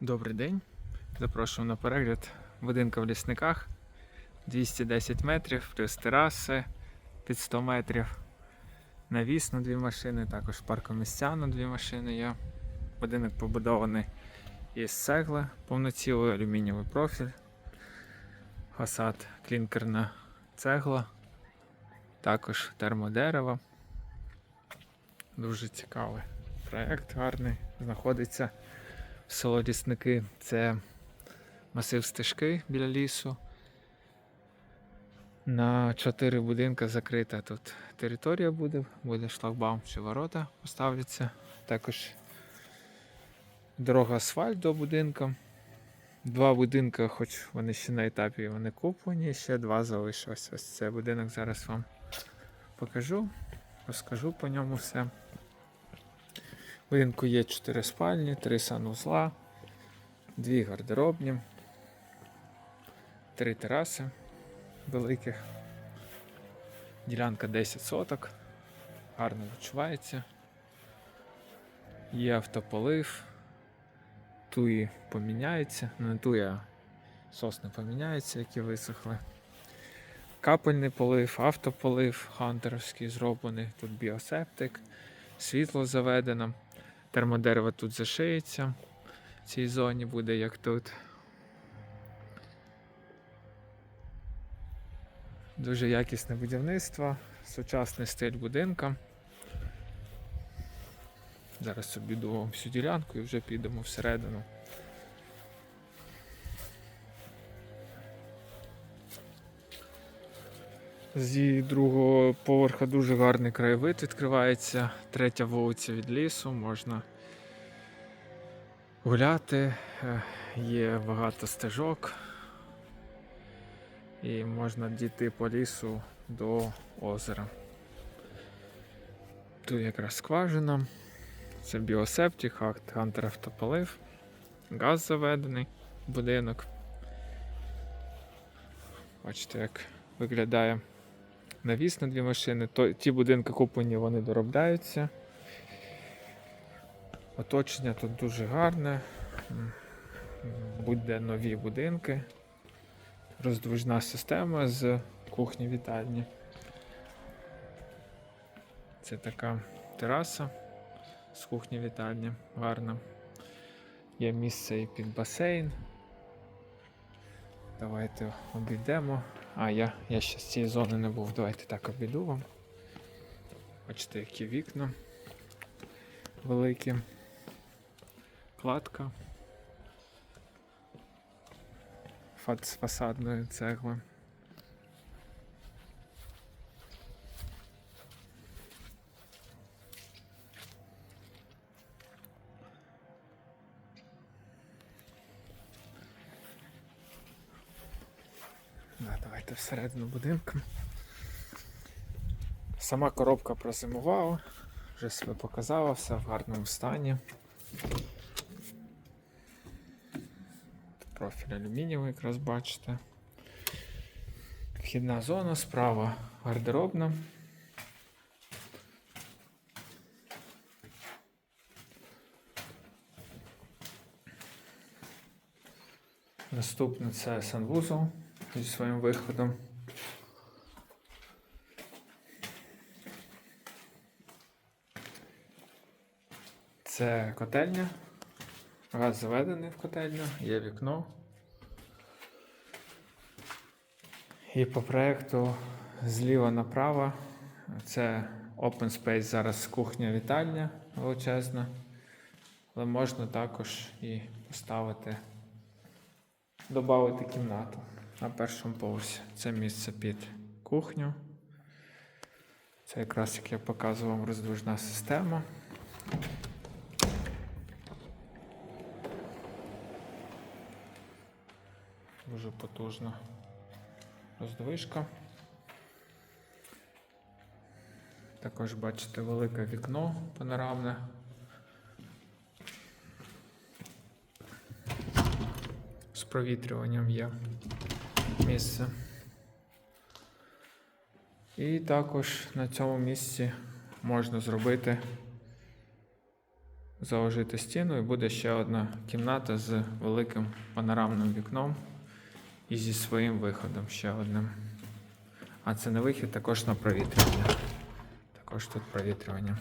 Добрий день. Запрошую на перегляд будинка в лісниках. 210 метрів, плюс тераси під 100 метрів. Навіс на дві машини, також паркомістя на дві машини є. Будинок побудований із цегли, повноцілий алюмінієвий профіль. Фасад клінкерна цегла, також термодерево. Дуже цікавий проект, гарний. Знаходиться село Лісники. Це масив стежки біля лісу. На чотири будинки закрита тут територія буде, буде шлагбаум чи ворота поставляться. Також дорога асфальт до будинка. Два будинки, хоч вони ще на етапі вони куплені, ще два залишилось. Ось цей будинок зараз вам покажу, розкажу по ньому все. Будинку є 4 спальні, 3 санузла, 2 гардеробні, 3 тераси великих. Ділянка 10 соток, гарно відчувається. Є автополив, туї поміняються, ну, не туї, а сосни поміняються, які висохли. Капельний полив, автополив хантеровський зроблений, тут біосептик, світло заведено. Термодерево тут зашиється. В цій зоні буде як тут. Дуже якісне будівництво, сучасний стиль будинка. Зараз обіду всю ділянку і вже підемо всередину. Зі другого поверха дуже гарний краєвид відкривається. Третя вулиця від лісу, можна гуляти, е, є багато стежок. І можна дійти по лісу до озера. Тут якраз скважина. Це біосептик, хантер автополив, газ заведений, будинок. Бачите, як виглядає навіс на дві машини. То, ті будинки куплені, вони доробляються. Оточення тут дуже гарне. М, Будь-де нові будинки. Роздвижна система з кухні вітальні. Це така тераса з кухні вітальні, гарна. Є місце і під басейн. Давайте обійдемо. А, я, я ще з цієї зони не був. Давайте так обійду вам. Бачите, які вікна великі. Кладка. Фад з фасадної цегли. Давайте всередину будинку. Сама коробка прозимувала, вже себе показала, все в гарному стані. Профіль алюмінієвий, якраз бачите. Вхідна зона, справа гардеробна. Наступне це санвузол зі своїм виходом. Це котельня. Газ заведений в котельню, є вікно. І по проєкту зліва направо це Open Space зараз кухня вітальня величезна. Але можна також і поставити, додати кімнату на першому поверсі. Це місце під кухню. Це якраз як я показував роздвижна система. Дуже потужна роздвижка. Також бачите велике вікно панорамне. З провітрюванням є місце. І також на цьому місці можна зробити заложити стіну і буде ще одна кімната з великим панорамним вікном і зі своїм виходом ще одним. А це не вихід, також на провітрювання. Також тут провітрювання.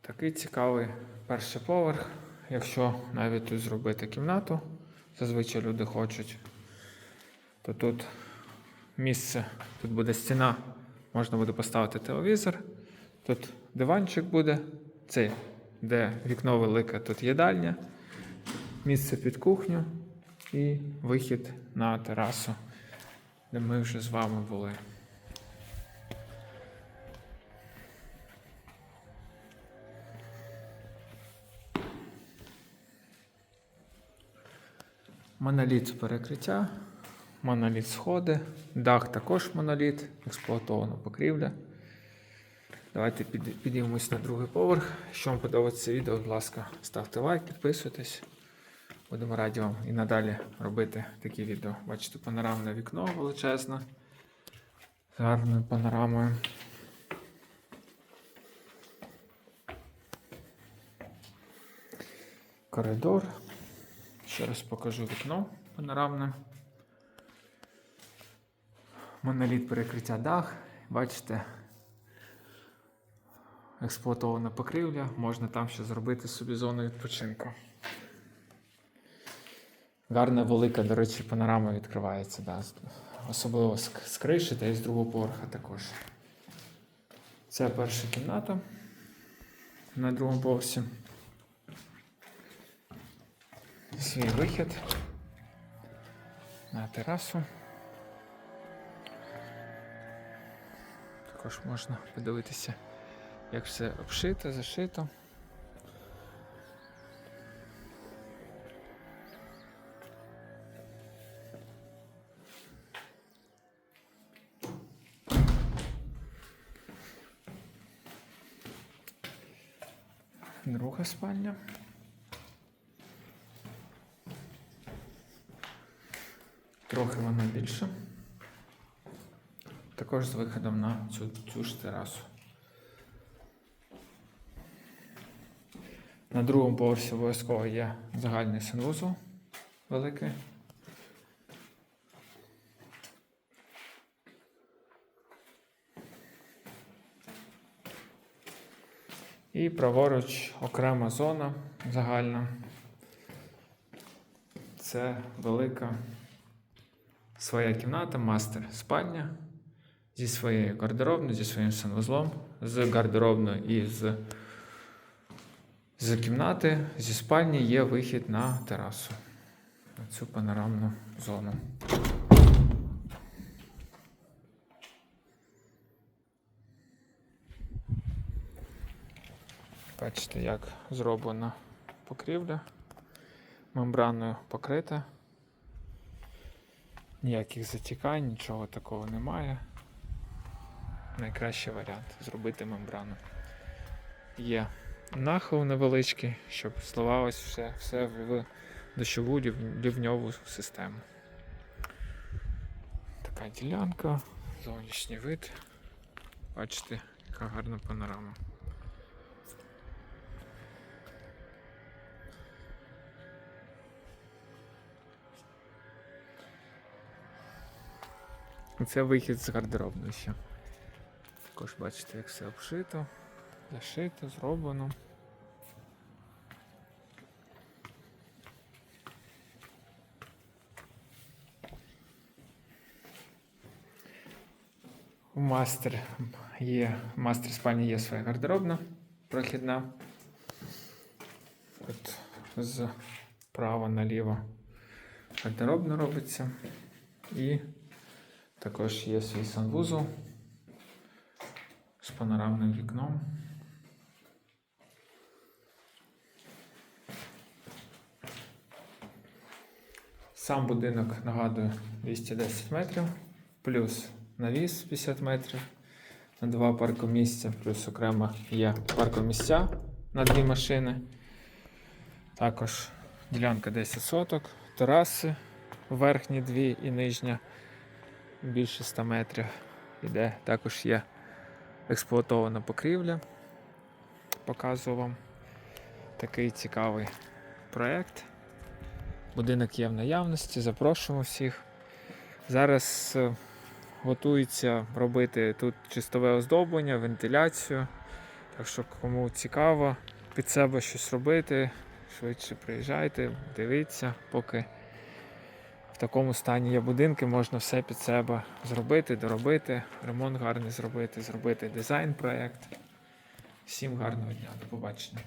Такий цікавий перший поверх. Якщо навіть тут зробити кімнату, зазвичай люди хочуть, то тут місце, тут буде стіна, можна буде поставити телевізор. Тут диванчик буде, це де вікно велике, тут їдальня, місце під кухню і вихід на терасу, де ми вже з вами були. Моноліт перекриття, моноліт сходи, дах також моноліт, експлуатована покрівля. Давайте під- підіймемось на другий поверх. Якщо вам подобається відео, будь ласка, ставте лайк, підписуйтесь. Будемо раді вам і надалі робити такі відео. Бачите, панорамне вікно величезне. З гарною панорамою. Коридор. Ще раз покажу вікно панорамне. Моноліт перекриття дах. Бачите, експлуатована покрівля, можна там ще зробити собі зону відпочинку. Гарна велика, до речі, панорама відкривається, да. особливо з, з криші та й з другого поверха також. Це перша кімната на другому поверсі. Свій вихід на терасу. Також можна подивитися як все обшито, зашито. Друга спальня. Трохи вона більша. Також з виходом на цю, цю ж терасу. На другому поверсі обов'язково є загальний санвузол великий. І праворуч окрема зона загальна. Це велика своя кімната, мастер спальня зі своєю гардеробною, зі своїм санвузлом, з гардеробною і з з кімнати, зі спальні є вихід на терасу, на цю панорамну зону. Бачите, як зроблена покрівля, мембраною покрита. Ніяких затікань, нічого такого немає. Найкращий варіант зробити мембрану. Є нахил невеличкий, щоб зливалось все, все в дощову лівньову систему. Така ділянка, зовнішній вид. Бачите, яка гарна панорама. Це вихід з гардеробної ще. Також бачите, як все обшито, зашито, зроблено. У мастер є, мастер спальні є своя гардеробна прохідна. От з права наліво гардеробна робиться. І також є свій санвузол з панорамним вікном. Сам будинок нагадую 210 метрів, плюс навіс 50 метрів на два паркомісця, плюс окремо є паркомісця на дві машини. Також ділянка 10 соток, тераси, верхні дві і нижня більше 100 метрів. Іде також є експлуатована покрівля. показував вам такий цікавий проєкт. Будинок є в наявності, запрошуємо всіх. Зараз е, готується робити тут чистове оздоблення, вентиляцію. Так що, кому цікаво під себе щось робити, швидше приїжджайте, дивіться, поки в такому стані є будинки, можна все під себе зробити, доробити, ремонт гарний зробити, зробити дизайн проєкт. Всім гарного дня, до побачення.